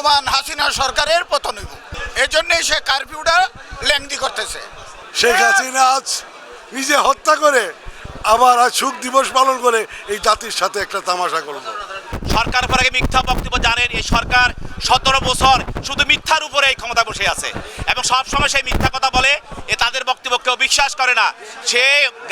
বর্তমান হাসিনা সরকারের পতন হইব। এজন্যই সে কারফিউটা লেংদি করতেছে। শেখ হাসিনা আজ নিজে হত্যা করে আবার আজ সুখ দিবস পালন করে এই জাতির সাথে একটা তামাশা করল। সরকার পরে মিথ্যা বক্তব্য জানেন এই সরকার সতেরো বছর শুধু মিথ্যার উপরে এই ক্ষমতা বসে আছে। এবং সব সময় সেই মিথ্যা কথা বলে এ তাদের বক্তব্য কেউ বিশ্বাস করে না। সে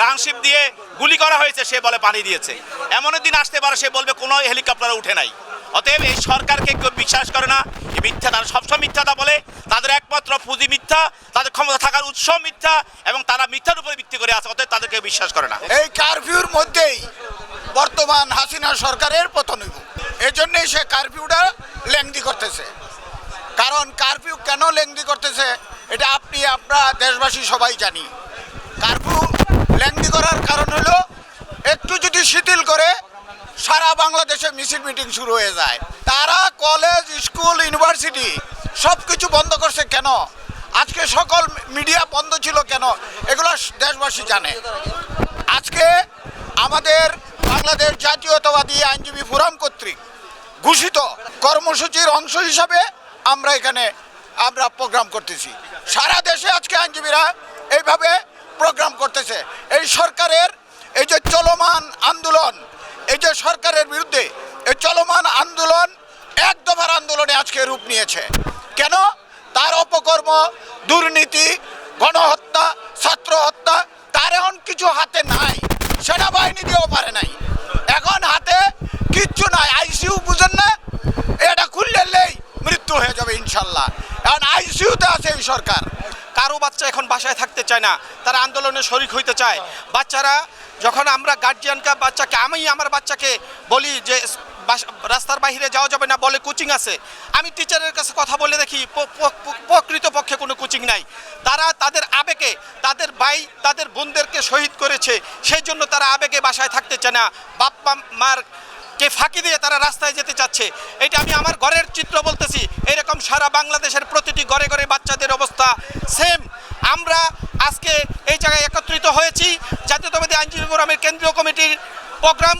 গানশিপ দিয়ে গুলি করা হয়েছে সে বলে পানি দিয়েছে। এমন দিন আসতে পারে সে বলবে কোনো হেলিকপ্টার উঠে নাই। অতএব এই সরকারকে কেউ বিশ্বাস করে না এই মিথ্যা তারা সবসময় মিথ্যাটা বলে। তাদের একমাত্র পুঁজি মিথ্যা, তাদের ক্ষমতা থাকার উৎস মিথ্যা এবং তারা মিথ্যার উপরে ভিত্তি করে আছে, অতএব তাদেরকে বিশ্বাস করে না। এই কারফিউর মধ্যেই বর্তমান হাসিনা সরকারের পতন হইব। এজন্যই সে কারফিউটা লেংদি করতেছে। কারণ কারফিউ কেন লেংদি করতেছে, এটা আপনি, আমরা দেশবাসী সবাই জানি। কারফিউ লেংদি করার কারণ হলো, একটু যদি শিথিল করে সারা বাংলাদেশে মিছিল মিটিং শুরু হয়ে যায়। তারা কলেজ স্কুল ইউনিভার্সিটি সব কিছু বন্ধ করছে কেন? আজকে সকল মিডিয়া বন্ধ ছিল কেন? এগুলো দেশবাসী জানে। আজকে আমাদের বাংলাদেশ জাতীয়তাবাদী আইনজীবী ফোরাম কর্তৃক ঘোষিত কর্মসূচির অংশ হিসাবে আমরা এখানে, আমরা প্রোগ্রাম করতেছি। সারা দেশে আজকে আইনজীবীরা এইভাবে প্রোগ্রাম করতেছে। এই সরকারের এই যে চলমান আন্দোলন এই যে সরকারের বিরুদ্ধে এই চলমান আন্দোলন, এক দফার আন্দোলনে আজকে রূপ নিয়েছে। কেন? তার অপকর্ম, দুর্নীতি, গণহত্যা, ছাত্র হত্যা, তার এখন কিছু হাতে নাই সেনাবাহিনী দিয়েও পারে নাই। এখন হাতে কিচ্ছু নাই, আইসিইউ বুঝেন না, এটা খুললেই মৃত্যু হয়ে যাবে ইনশাল্লাহ। এখন আইসিইউতে আছে এই সরকার। কারও বাচ্চা এখন বাসায় থাকতে চায় না, তারা আন্দোলনে শরিক হইতে চায়। বাচ্চারা যখন আমরা গার্জিয়ানকে বাচ্চাকে, আমি আমার বাচ্চাকে বলি যে রাস্তার বাইরে যাওয়া যাবে না, বলে কোচিং আছে। আমি টিচারের কাছে কথা বলে দেখি, প- প- প- প্রকৃত পক্ষে কোনো কোচিং নাই। তারা তাদের আবেগে, তাদের ভাই, তাদের বোনদেরকে শহীদ করেছে। সেই জন্য তারা আবেগে বাসায় থাকতে চায় না। বাপ্পা মার কে ফাঁকি দিয়ে তারা রাস্তায় যেতে চাচ্ছে। এটা আমি আমার ঘরের চিত্র বলতেছি। এরকম সারা বাংলাদেশের প্রতিটি ঘরে ঘরে বাচ্চাদের অবস্থা সেম আমরা আজকে এই জায়গায় একত্রিত হয়েছি। জাতীয়তাবাদী আইনজীবী ফোরামের কেন্দ্রীয় কমিটির প্রোগ্রাম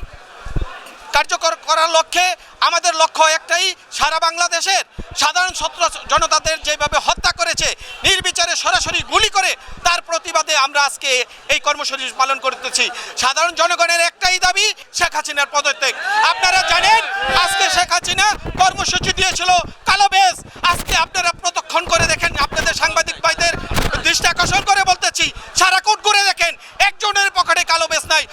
কার্যকর করার লক্ষ্যে আমাদের লক্ষ্য একটাই, সারা বাংলাদেশের সাধারণ ছাত্র জনতাদের যেভাবে হত্যা করেছে, নির্বিচারে সরাসরি গুলি করে, তার প্রতিবাদে আমরা আজকে এই কর্মসূচি পালন করতেছি। সাধারণ জনগণের একটাই দাবি, শেখ হাসিনার পদত্যাগ। আপনারা জানেন, আজকে শেখ হাসিনা কর্মসূচি দিয়েছিল কালো বেশ, আজকে আপনারা প্রতক্ষণ করে দেখেন আপনাদের সাংবাদিক ভাইদের দৃষ্টি আকর্ষণ করে বলতেছি সারা কোট ঘুরে দেখেন একজনের পকেটে কালো বেশ নাই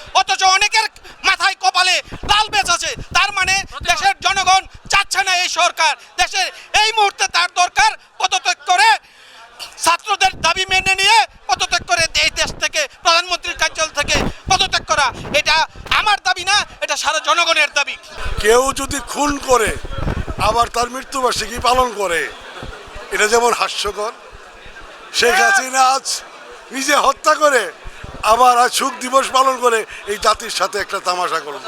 অথচ অনেকের মাথায় কপালে লাল বেশ আছে তার মানে দেশের জনগণ চাচ্ছে না এই সরকার। দেশের এই মুহূর্তে তার দরকার পদত্যাগ করে ছাত্রদের দাবি মেনে নিয়ে পদত্যাগ করে এই দেশ থেকে প্রধানমন্ত্রীর কার্যালয় থেকে পদত্যাগ করা। এটা আমার দাবি না এটা সারা জনগণের দাবি। কেউ যদি খুন করে আবার তার মৃত্যুবার্ষিকী পালন করে এটা যেমন হাস্যকর শেখ হাসিনা আজ নিজে হত্যা করে আবার আজ সুখ দিবস পালন করে এই জাতির সাথে একটা তামাশা করল